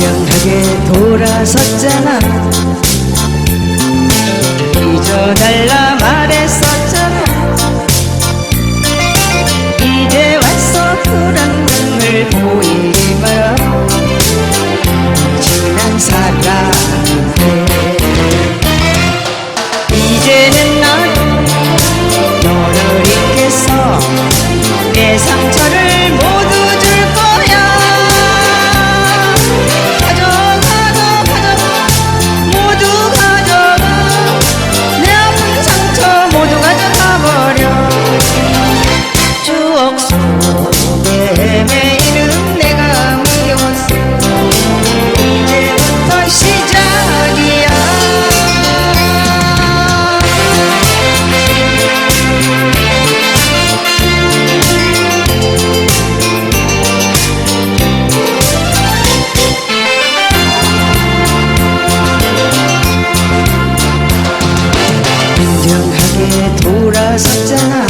당당하게 돌아섰잖아. 잊어달라. 돌아섰잖아.